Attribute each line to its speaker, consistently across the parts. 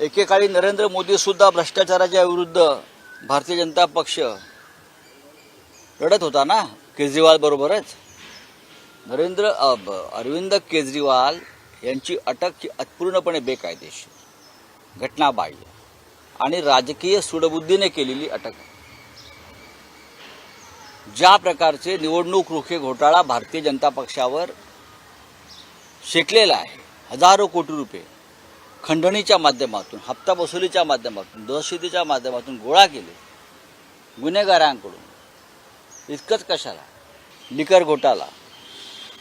Speaker 1: एकेकाळी नरेंद्र मोदीसुद्धा भ्रष्टाचाराच्या विरुद्ध भारतीय जनता पक्ष लढत होता ना? केजरीवाल बरोबरच. नरेंद्र अरविंद केजरीवाल यांची अटक ही अपूर्णपणे बेकायदेशीर घटनाबाह्य आणि राजकीय सुडबुद्धीने केलेली अटक. ज्या प्रकारचे निवडणूक रोखे घोटाळा भारतीय जनता पक्षावर शेकलेला आहे हजारो कोटी रुपये खंडणीच्या माध्यमातून हप्ता वसुलीच्या माध्यमातून दहशतीच्या माध्यमातून गोळा केले गुन्हेगारांकडून. इतकंच कशाला? लिकर घोटाला.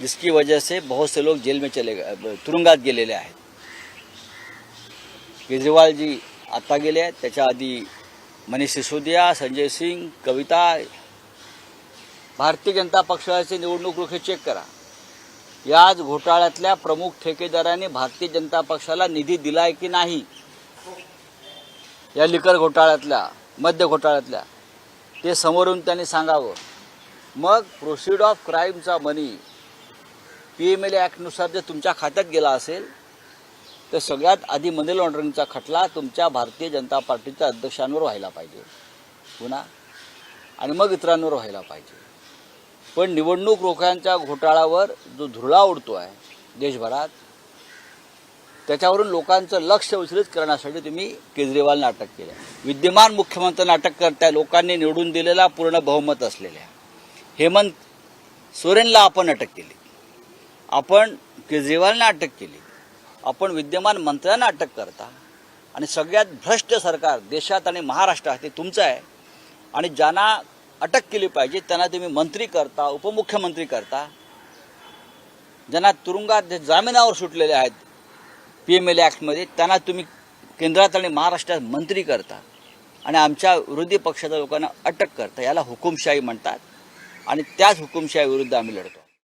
Speaker 1: जिसकी वजह से बहुत से लोग जेल में चले गए तुरुंगात गेलेले आहेत. केजरीवालजी आत्ता गेले आहेत. त्याच्या आधी मनीष सिसोदिया संजय सिंग कविता. भारतीय जनता पक्षाचे निवडणूक रोखे चेक करा. याच घोटाळ्यातल्या प्रमुख ठेकेदारांनी भारतीय जनता पक्षाला निधी दिलाय की नाही? या लिकर घोटाळ्यातल्या मद्य घोटाळ्यातल्या ते समोरून त्यांनी सांगावं. मग प्रोसिड ऑफ क्राईमचा मनी पी एम एल ॲक्टनुसार जर तुमच्या खात्यात गेला असेल तर सगळ्यात आधी मनी लॉन्ड्रिंगचा खटला तुमच्या भारतीय जनता पार्टीच्या अध्यक्षांवर व्हायला पाहिजे. पुन्हा. आणि मग इतरांवर व्हायला पाहिजे. पण निवडणूक रोख्यांच्या घोटाळावर जो धुरळा उडतो आहे देशभरात त्याच्यावरून लोकांचं लक्ष विचलित करण्यासाठी तुम्ही केजरीवालनं अटक केलं विद्यमान मुख्यमंत्र्यांना अटक करताय लोकांनी निवडून दिलेला पूर्ण बहुमत असलेल्या. हेमंत सोरेनला आपण अटक केली. आपण केजरीवालना अटक केली. आपण विद्यमान मंत्र्यांना अटक करता. आणि सगळ्यात भ्रष्ट सरकार देशात आणि महाराष्ट्रात ते तुमचं आहे. आणि ज्यांना अटक केली पाहिजे. त्यांना तुम्ही मंत्री करता उपमुख्यमंत्री करता. ज्यांना तुरुंगात जामिनावर सुटलेले आहेत पी एम एल ॲक्टमध्ये त्यांना तुम्ही केंद्रात आणि महाराष्ट्रात मंत्री करता. आणि आमच्या विरोधी पक्षाच्या लोकांना अटक करता. याला हुकुमशाही म्हणतात. आणि त्याच हुकुमशाही विरुद्ध आम्ही लढतो.